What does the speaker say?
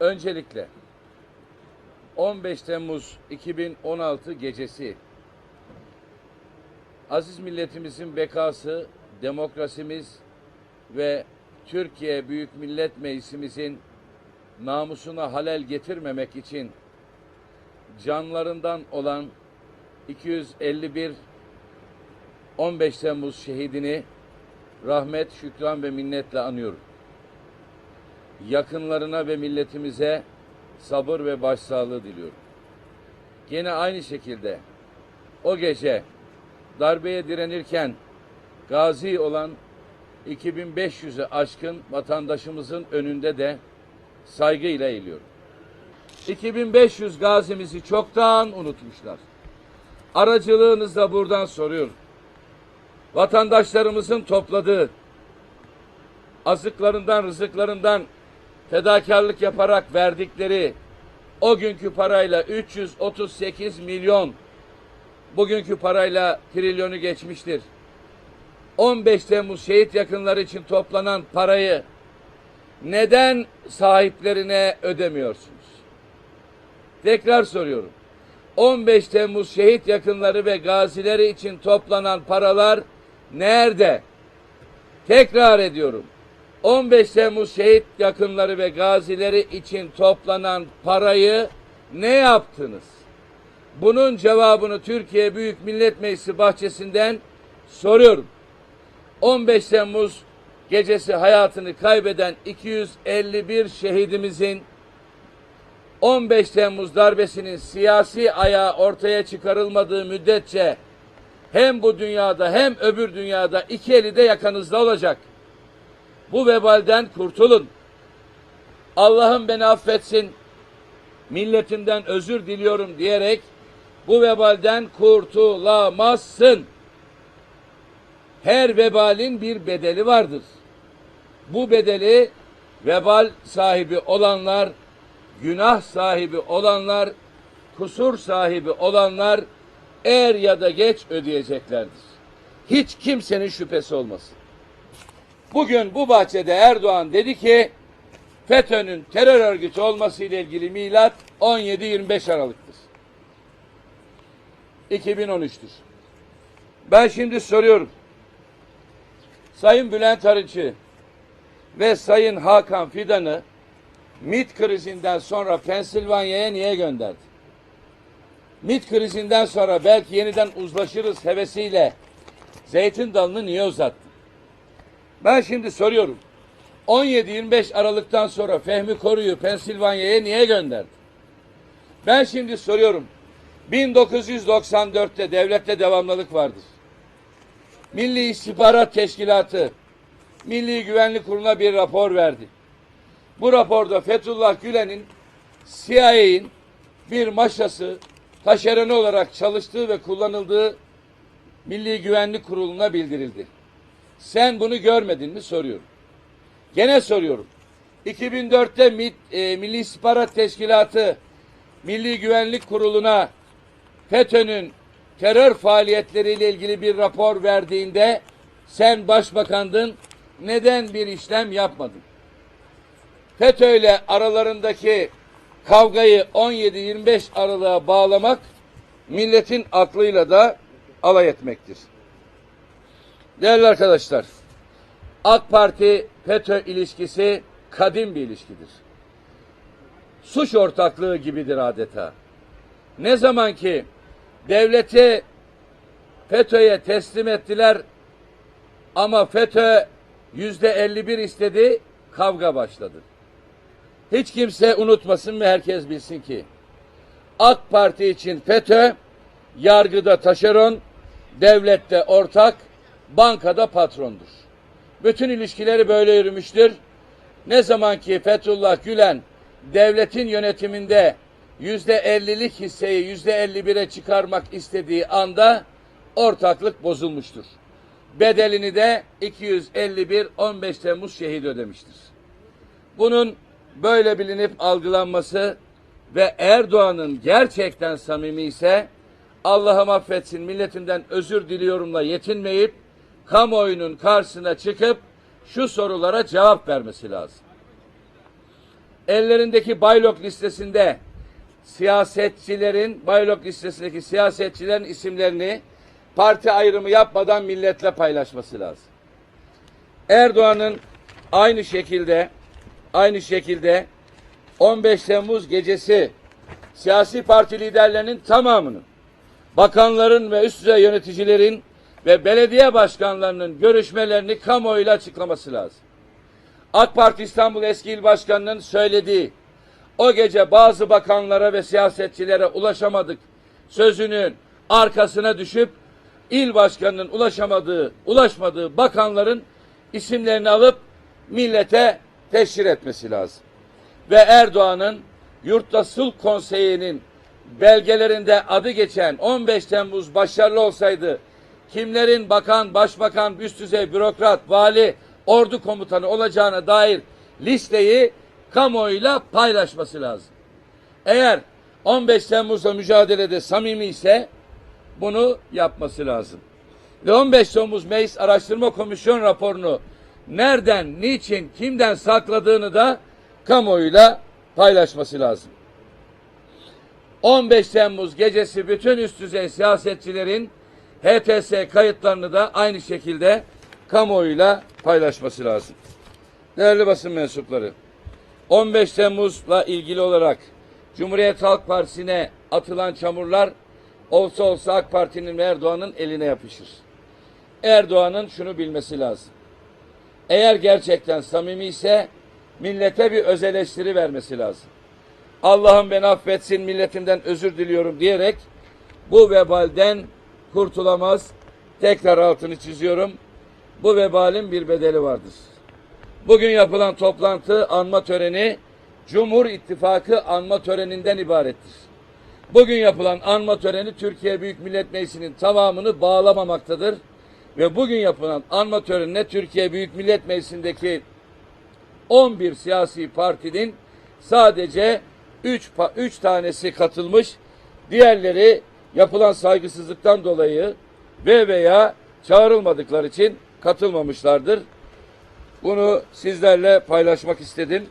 Öncelikle 15 Temmuz 2016 gecesi aziz milletimizin bekası, demokrasimiz ve Türkiye Büyük Millet Meclisimizin namusuna halel getirmemek için canlarından olan 251 15 Temmuz şehidini rahmet, şükran ve minnetle anıyorum. Yakınlarına ve milletimize sabır ve başsağlığı diliyorum. Yine aynı şekilde o gece darbeye direnirken gazi olan 2500'ü aşkın vatandaşımızın önünde de saygıyla eğiliyorum. 2500 gazimizi çoktan unutmuşlar. Aracılığınızla buradan soruyorum. Vatandaşlarımızın topladığı azıklarından, rızıklarından fedakarlık yaparak verdikleri o günkü parayla 338 milyon bugünkü parayla trilyonu geçmiştir. 15 Temmuz şehit yakınları için toplanan parayı neden sahiplerine ödemiyorsunuz? Tekrar soruyorum. 15 Temmuz şehit yakınları ve gazileri için toplanan paralar nerede? Tekrar ediyorum. 15 Temmuz şehit yakınları ve gazileri için toplanan parayı ne yaptınız? Bunun cevabını Türkiye Büyük Millet Meclisi bahçesinden soruyorum. 15 Temmuz gecesi hayatını kaybeden 251 şehidimizin 15 Temmuz darbesinin siyasi ayağı ortaya çıkarılmadığı müddetçe hem bu dünyada hem öbür dünyada iki eli de yakanızda olacak. Bu vebalden kurtulun. Allah'ım beni affetsin, milletimden özür diliyorum diyerek bu vebalden kurtulamazsın. Her vebalin bir bedeli vardır. Bu bedeli vebal sahibi olanlar, günah sahibi olanlar, kusur sahibi olanlar er ya da geç ödeyeceklerdir. Hiç kimsenin şüphesi olmasın. Bugün bu bahçede Erdoğan dedi ki FETÖ'nün terör örgütü olması ile ilgili milat 17-25 Aralık'tır. 2013'tür. Ben şimdi soruyorum. Sayın Bülent Arınç'ı ve Sayın Hakan Fidan'ı MIT krizinden sonra Pensilvanya'ya niye gönderdi? MIT krizinden sonra belki yeniden uzlaşırız hevesiyle zeytin dalını niye uzattı? Ben şimdi soruyorum. 17-25 Aralık'tan sonra Fehmi Koru'yu Pensilvanya'ya niye gönderdi? Ben şimdi soruyorum. 1994'te devlette devamlılık vardır. Milli İstihbarat Teşkilatı Milli Güvenlik Kurulu'na bir rapor verdi. Bu raporda Fethullah Gülen'in CIA'in bir maşası taşeronu olarak çalıştığı ve kullanıldığı Milli Güvenlik Kurulu'na bildirildi. Sen bunu görmedin mi soruyorum. Gene soruyorum. 2004'te MİT, e, Milli İstihbarat Teşkilatı Milli Güvenlik Kurulu'na FETÖ'nün terör faaliyetleriyle ilgili bir rapor verdiğinde sen başbakandın neden bir işlem yapmadın? FETÖ ile aralarındaki kavgayı 17-25 Aralık'a bağlamak milletin aklıyla da alay etmektir. Değerli arkadaşlar, AK Parti FETÖ ilişkisi kadim bir ilişkidir. Suç ortaklığı gibidir adeta. Ne zaman ki devleti FETÖ'ye teslim ettiler ama FETÖ yüzde 51 istedi, kavga başladı. Hiç kimse unutmasın ve herkes bilsin ki AK Parti için FETÖ yargıda taşeron, devlette ortak, bankada patrondur. Bütün ilişkileri böyle yürümüştür. Ne zaman ki Fethullah Gülen devletin yönetiminde yüzde ellilik hisseyi yüzde elli bire çıkarmak istediği anda ortaklık bozulmuştur. Bedelini de 251 15 Temmuz şehit ödemiştir. Bunun böyle bilinip algılanması ve Erdoğan'ın gerçekten samimi ise Allah'ım affetsin milletimden özür diliyorumla yetinmeyip kamuoyunun karşısına çıkıp şu sorulara cevap vermesi lazım. ellerindeki baylok listesinde siyasetçilerin, baylok listesindeki siyasetçilerin isimlerini parti ayrımı yapmadan milletle paylaşması lazım. Erdoğan'ın aynı şekilde aynı şekilde 15 Temmuz gecesi siyasi parti liderlerinin tamamının bakanların ve üst düzey yöneticilerin ve belediye başkanlarının görüşmelerini kamuoyuyla açıklaması lazım. AK Parti İstanbul Eski İl Başkanı'nın söylediği o gece bazı bakanlara ve siyasetçilere ulaşamadık sözünün arkasına düşüp il başkanının ulaşamadığı, ulaşmadığı bakanların isimlerini alıp millete teşhir etmesi lazım. Ve Erdoğan'ın Yurtta Sulh Konseyi'nin belgelerinde adı geçen 15 Temmuz başarılı olsaydı kimlerin bakan, başbakan, üst düzey bürokrat, vali, ordu komutanı olacağına dair listeyi kamuoyuyla paylaşması lazım. Eğer 15 Temmuz'da mücadelede samimi ise bunu yapması lazım. Ve 15 Temmuz Meclis Araştırma Komisyon raporunu nereden, niçin, kimden sakladığını da kamuoyuyla paylaşması lazım. 15 Temmuz gecesi bütün üst düzey siyasetçilerin HTS kayıtlarını da aynı şekilde kamuoyuyla paylaşması lazım. Değerli basın mensupları, 15 Temmuz'la ilgili olarak Cumhuriyet Halk Partisi'ne atılan çamurlar olsa olsa AK Parti'nin ve Erdoğan'ın eline yapışır. Erdoğan'ın şunu bilmesi lazım. Eğer gerçekten samimi ise millete bir öz eleştiri vermesi lazım. Allah'ım beni affetsin milletimden özür diliyorum diyerek bu vebalden kurtulamaz. Tekrar altını çiziyorum. Bu vebalin bir bedeli vardır. Bugün yapılan toplantı anma töreni Cumhur İttifakı anma töreninden ibarettir. Bugün yapılan anma töreni Türkiye Büyük Millet Meclisi'nin tamamını bağlamamaktadır. Ve bugün yapılan anma törenine Türkiye Büyük Millet Meclisi'ndeki 11 siyasi partinin sadece 3 3 tanesi katılmış. Diğerleri yapılan saygısızlıktan dolayı ve veya çağrılmadıkları için katılmamışlardır. Bunu sizlerle paylaşmak istedim.